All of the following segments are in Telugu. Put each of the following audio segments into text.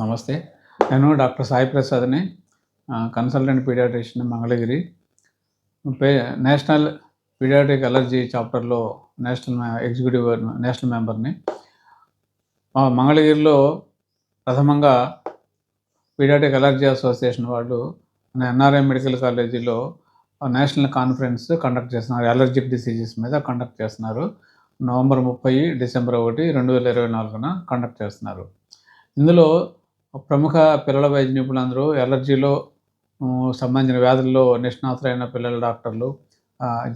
నమస్తే. నేను డాక్టర్ సాయి ప్రసాద్ని కన్సల్టెంట్ పీడియాట్రిషియన్ మంగళగిరి. పే నేషనల్ పీడియాట్రిక్ అలర్జీ చాప్టర్లో నేషనల్ ఎగ్జిక్యూటివ్ నేషనల్ మెంబర్ని. మంగళగిరిలో ప్రథమంగా పీడియాట్రిక్ అలర్జీ అసోసియేషన్ వాళ్ళు ఎన్ఆర్ఐ మెడికల్ కాలేజీలో నేషనల్ కాన్ఫరెన్స్ కండక్ట్ చేస్తున్నారు. అలర్జిక్ డిసీజెస్ మీద కండక్ట్ చేస్తున్నారు. నవంబర్ ముప్పై డిసెంబర్ ఒకటి రెండు వేల ఇరవై నాలుగున కండక్ట్ చేస్తున్నారు. ఇందులో ప్రముఖ పిల్లల వైద్య నిపుణులందరూ ఎలర్జీలో సంబంధించిన వ్యాధుల్లో నిష్ణాతులైన పిల్లల డాక్టర్లు.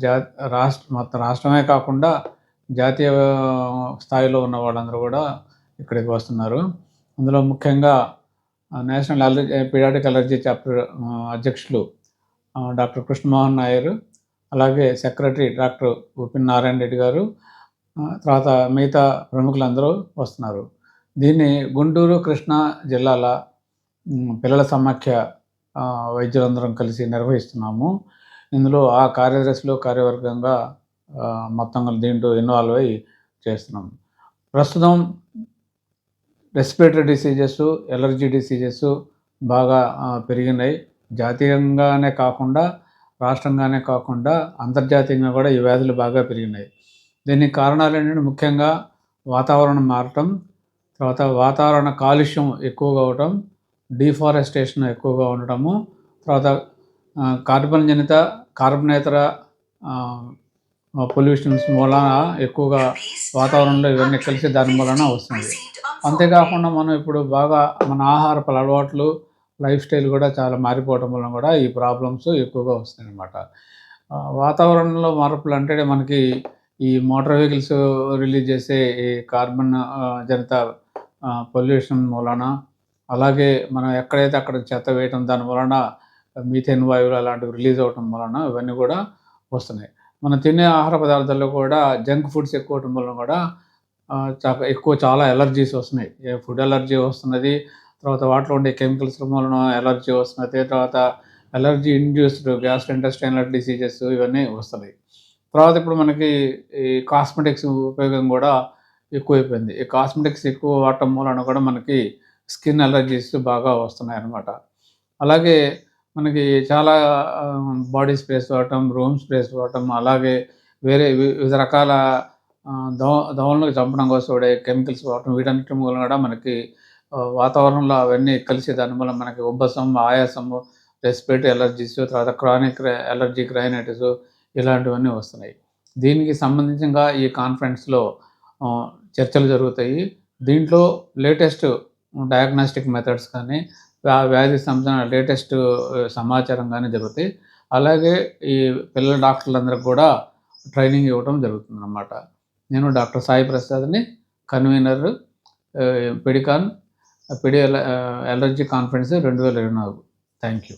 జా రాష్ట్ర మొత్తం రాష్ట్రమే కాకుండా జాతీయ స్థాయిలో ఉన్న వాళ్ళందరూ కూడా ఇక్కడికి వస్తున్నారు. అందులో ముఖ్యంగా national allergy paediatric allergy chapter అధ్యక్షులు డాక్టర్ కృష్ణమోహన్ నాయర్ అలాగే సెక్రటరీ డాక్టర్ ఉపిన్ నారాయణ రెడ్డి గారు తర్వాత మిగతా ప్రముఖులందరూ వస్తున్నారు. దీన్ని గుంటూరు కృష్ణా జిల్లాల పిల్లల సమాఖ్య వైద్యులందరం కలిసి నిర్వహిస్తున్నాము. ఇందులో ఆ కార్యదర్శిలో కార్యవర్గంగా మొత్తంగా దీంట్లో ఇన్వాల్వ్ అయ్యి చేస్తున్నాం. ప్రస్తుతం రెస్పిరేటరీ డిసీజెస్ ఎలర్జీ డిసీజెస్ బాగా పెరిగినాయి. జాతీయంగానే కాకుండా రాష్ట్రంగానే కాకుండా అంతర్జాతీయంగా కూడా ఈ వ్యాధులు బాగా పెరిగినాయి. దీనికి కారణాలు ఏంటంటే ముఖ్యంగా వాతావరణం మారటం తర్వాత వాతావరణ కాలుష్యం ఎక్కువగా అవటం డిఫారెస్టేషన్ ఎక్కువగా ఉండటము తర్వాత కార్బన్ జనిత కార్బనేతర పొల్యూషన్స్ మూలన ఎక్కువగా వాతావరణంలో ఇవన్నీ కలిసి దాని మూలన వస్తుంది. అంతేకాకుండా మనం ఇప్పుడు బాగా మన ఆహారపు అలవాట్లు లైఫ్ స్టైల్ కూడా చాలా మారిపోవటం వలన కూడా ఈ ప్రాబ్లమ్స్ ఎక్కువగా వస్తాయి వాతావరణంలో మార్పులు అంటే మనకి ఈ మోటార్ వెహికల్స్ రిలీజ్ చేసే ఈ కార్బన్ జనిత పొల్యూషన్ మూలన అలాగే మనం ఎక్కడైతే అక్కడ చెత్త వేయటం దాని వలన మీథేన్ వాయువులు అలాంటివి రిలీజ్ అవటం వలన ఇవన్నీ కూడా వస్తున్నాయి. మనం తినే ఆహార పదార్థాల్లో కూడా జంక్ ఫుడ్స్ ఎక్కువ అవటం వలన కూడా చాలా ఎక్కువ చాలా ఎలర్జీస్ వస్తున్నాయి. ఫుడ్ ఎలర్జీ వస్తున్నది తర్వాత వాటిలో ఉండే కెమికల్స్ మూలన ఎలర్జీ వస్తున్నది తర్వాత allergy induced gastrointestinal diseases ఇవన్నీ వస్తున్నాయి. తర్వాత ఇప్పుడు మనకి ఈ కాస్మెటిక్స్ ఉపయోగం కూడా ఎక్కువైపోయింది. ఈ కాస్మెటిక్స్ ఎక్కువ వాడటం మూలన కూడా మనకి స్కిన్ ఎలర్జీస్ బాగా వస్తున్నాయి అన్నమాట అలాగే మనకి చాలా బాడీ స్ప్రేస్ వాడటం రూమ్ స్ప్రేస్ వాడటం అలాగే వేరే వివిధ రకాల ఆ, దో దోమలను చంపడం కోసం వాడే కెమికల్స్ వాడటం వీటన్నిటి మూలన కూడా మనకి వాతావరణంలో అవన్నీ కలిసి దాని వల్ల మనకి ఉబ్బసం ఆయాసము రెస్పిరేటరీ అలర్జీస్ తర్వాత క్రానిక్ అలర్జీ రైనైటిస్ ఇలాంటివన్నీ వస్తున్నాయి. దీనికి సంబంధించిన ఈ కాన్ఫరెన్స్లో చర్చలు జరుగుతాయి. దీంట్లో లేటెస్ట్ డయాగ్నాస్టిక్ మెథడ్స్ కానీ వ్యా- వ్యాధి సంబంధించిన లేటెస్ట్ సమాచారం కానీ జరుగుతాయి. అలాగే ఈ పిల్లల డాక్టర్లందరికీ కూడా ట్రైనింగ్ ఇవ్వడం జరుగుతుంది అన్నమాట నేను doctor Sai ప్రసాద్ని convenor Pedicon pedi allergy conference రెండు వేల ఇరవై నాలుగు. Thank you.